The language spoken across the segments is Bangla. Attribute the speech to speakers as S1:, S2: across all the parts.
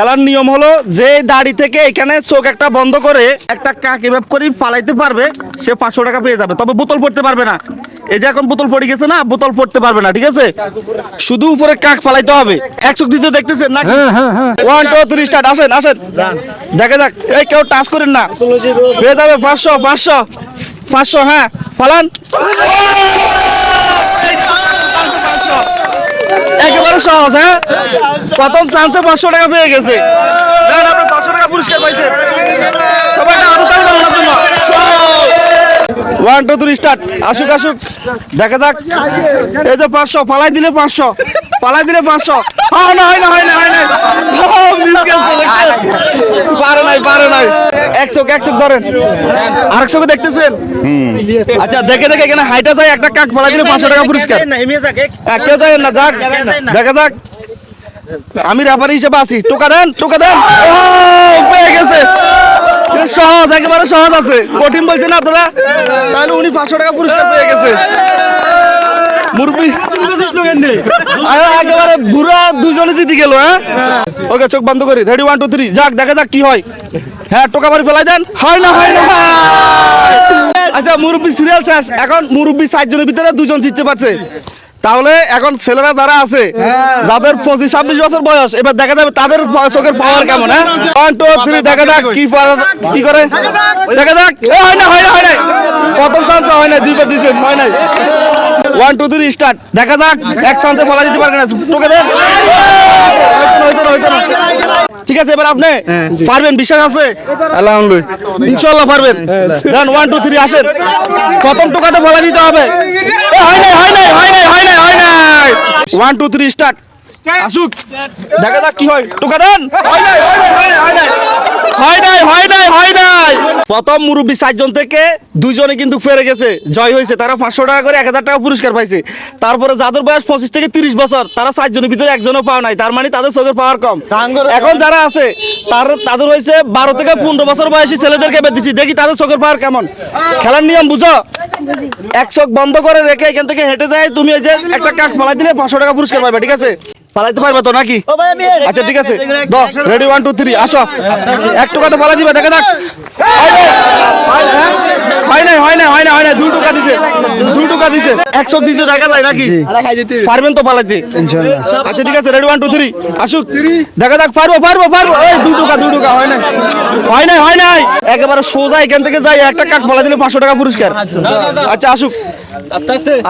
S1: খেলার নিয়ম হলো যে দাড়ি থেকে এখানে চোখ একটা বন্ধ করে একটা কাক এভাবে করে পালাইতে পারবে সে পাঁচশো টাকা পেয়ে যাবে। তবে বোতল পড়তে পারবে না। এই যে এখন বোতল পড়ে গেছে না বোতল পড়তে পারবে না ঠিক আছে? শুধু উপরে কাক পালাইতে হবে। একশো দ্বিতীয় দেখতেছেন না ওয়ান টু থ্রি স্টার্ট আসেন আসেন। দেখা যাক। এই কেউ টাচ করেন না। পেয়ে যাবে পাঁচশো পাঁচশো পাঁচশো হ্যাঁ পালান একেবারে সহজ হ্যাঁ? প্রথম চান্সে পাঁচশো টাকা পেয়ে গেছে। পাঁচশো টাকা পুরস্কার পাইছেন সবাই একটা হাতে ওনার জন্য ওয়ান টু থ্রি স্টার্ট আসুক আসুক। দেখা যাক। এই যে পাঁচশো পালাই দিলে পাঁচশো। পালাই দিলে পাঁচশো। হয় না হয় না হয় না হয় না। miss গেছে, দেখছেন? পারে নাই পারে নাই। এক চোখ এক চোখ ধরেন। আরেক চোখে দেখতেছেন? আচ্ছা দেখে দেখে এখানে হাইটা যায় একটা কাক পালাই দিলে পাঁচশো টাকা পুরস্কার। হ্যাঁ, কেউ যায় না যাক। দেখা যাক। আমি রেফারি হিসেবে আছি। টোকা দেন টোকা দেন। পেয়ে গেছে। সহজ একেবারে সহজ আছে। কঠিন বলছেন আপনারা? তাহলে উনি পাঁচশো টাকা পুরস্কার পেয়ে গেছে। বুড়া হ্যাঁ? ওকে, চোখ বন্ধ রেডি ওয়ান টু থ্রি যাক, দেখা যাক কি হয়। হ্যাঁ টোকা মারি ফেলাই হয় না আচ্ছা সিরিয়াল এখন মুরব্বি ষাট জনের ভিতরে দুজন জিততে পারছে। তাহলে এখন ছেলেরা যারা আছে, যাদের পঁচিশ, ছাব্বিশ বছর বয়স, এবার দেখা যাবে তাদের চোখের পাওয়ার কেমন হ্যাঁ? দেখা যাক কি কি করে। দেখা যাক। হয় না হয় না হয় না প্রথম চান্স হয় না দুইবার দিয়েছেন হয় নাই। ওয়ান টু থ্রি স্টার্ট দেখা যাক এক চান্সে বলা যেতে পারবে না টোকে দেন। ঠিক আছে এবার আপনি পারবেন বিশ্বাস আছে?
S2: আলহামদুলিল্লাহ।
S1: ইনশাল্লাহ পারবেন। দেন ওয়ান টু থ্রি আসেন। প্রথম টোকাতে বলা দিতে হবে। হয় নাই হয় নাই হয় নাই হয় নাই হয় নাই। ওয়ান টু থ্রি স্টার্ট আসুক। দেখা যাক কি হয়। টোকা দেন। হয় নাই হয় নাই হয় নাই হয় নাই হয় নাই হয় নাই। প্রথম মুরব্বী চারজন থেকে দুইজনে কিন্তু ফেরে গেছে। জয় হয়েছে। তারা পাঁচশো টাকা করে এক হাজার টাকা পুরস্কার পাইছে। তারপরে যাদের বয়স পঁচিশ থেকে তিরিশ বছর তারা চারজনের ভিতরে একজনও পাওয়া নাই। তার মানে তাদের চোখের পাওয়ার কম। এখন যারা আছে তার তাদের হয়েছে বারো থেকে পনেরো বছর বয়সী ছেলেদেরকে দিচ্ছি। দেখি তাদের চোখের পাওয়ার কেমন। খেলার নিয়ম বুঝো। এক চোখ বন্ধ করে রেখে এখান থেকে হেঁটে যায়। তুমি ওই যে একটা কাক পালাই দিলে পাঁচশো টাকা পুরস্কার পাবে ঠিক আছে? পালাইতে পারবে তো নাকি? আচ্ছা ঠিক আছে। রেডি ওয়ান টু থ্রি আসো। এক কথা পালা দিবে দেখে থাক হয়। হয় নাই হয় নাই হয় দুই টাকা দিছে? দুই টাকা দিছে। একশো দিতে দেখা যায় নাকি? পারবেন তো পালাইতে? আচ্ছা ঠিক আছে রেডি ওয়ান টু থ্রি আসুক। দেখা যাক পারব পারব পারব। এই দুই টাকা দুই টাকা হয় নাই। হয় নাই হয় নাই। একেবারে সোজা এখান থেকে যাই একটা কাক ফলা দিলে পাঁচশো টাকা পুরস্কার। আচ্ছা আসুক।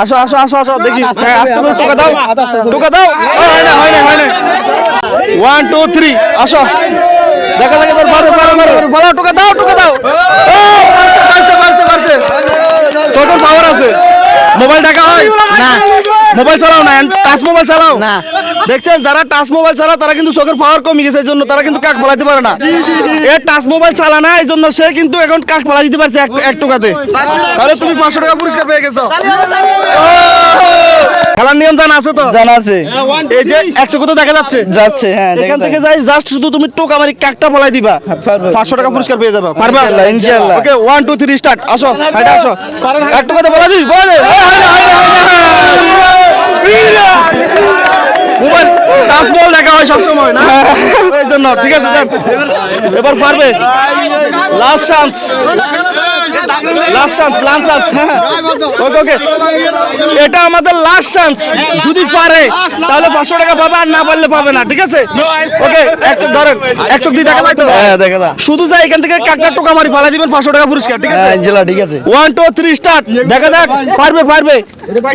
S1: আসো আসো আসো আসো দেখি। আস্তে করে টোকা দাও। টোকা দাও। হয় না হয় না হয় না ওয়ান টু থ্রি আসো। দেখা যাক এবার পারবে পারবে পারবে। ভালো টোকা দাও টোকা দাও ও পারছে পারছে পারছে চোখের পাওয়ার আছে? মোবাইল দেখা হয়? না। মোবাইল চালাও না টাচ মোবাইল চালাও। না। দেখছেন যারা টাচ মোবাইল চালাও তারা কিন্তু চোখের পাওয়ার কমে গেছে এই জন্য তারা কিন্তু কাক ফলাইতে পারে না। এ টাচ মোবাইল চালা না এই জন্য সে কিন্তু এখন কাক ফলাই দিতে পারছে এক- টাকাতে। তাহলে তুমি পাঁচশো টাকা পুরস্কার পেয়ে গেছো। খেলার নিয়ম জানা আছে তো?
S2: জানা আছে।
S1: এই যে একশো কত দেখা যাচ্ছে?
S2: যাচ্ছে হ্যাঁ
S1: এখান থেকে যাই জাস্ট শুধু তুমি টোকা মারি কাকটা ফলাই দিবা।
S2: পারব।
S1: পাঁচশো টাকা পুরস্কার পেয়ে যাবা। পারবা?
S2: ইনশাল্লাহ, ইনশাল্লাহ।
S1: Okay one two three start আসো হাইটা আসো। এক টাকা তো বলা দিবি। বলা দে মোবাইল, টাচ বল দেখা হয় সবসময়, না? এই জন্য, ঠিক আছে, যান। এবার পারবে। Last chance last chance last chance হ্যাঁ ওকে ওকে এটা আমাদের লাস্ট চান্স যদি পারে তাহলে পাঁচশো টাকা পাবে আর না পারলে পাবে না ঠিক আছে? ওকে একশো ধরেন একশো দিয়ে দেখা যায়
S2: হ্যাঁ দেখা
S1: শুধু যাই এখান থেকে কাকটা টোকা মারি ফালাই দিবেন পাঁচশো টাকা পুরস্কার ঠিক আছে?
S2: হ্যাঁ ইনশাল্লাহ ঠিক আছে।
S1: ওয়ান টু থ্রি স্টার্ট দেখা যাক পারবে পারবে।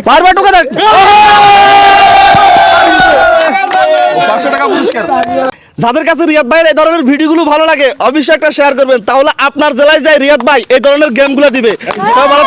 S1: পারবে টোকা দেখ। পাঁচশো টাকা পুরস্কার। যাদের কাছে রিয়াদ ভাইয়ের এই ধরনের ভিডিওগুলো ভালো লাগে, অবশ্যই একটা শেয়ার করবেন। তাহলে আপনার জেলায় যায় রিয়াদ ভাই এই ধরনের গেমগুলো দিবে। ভালো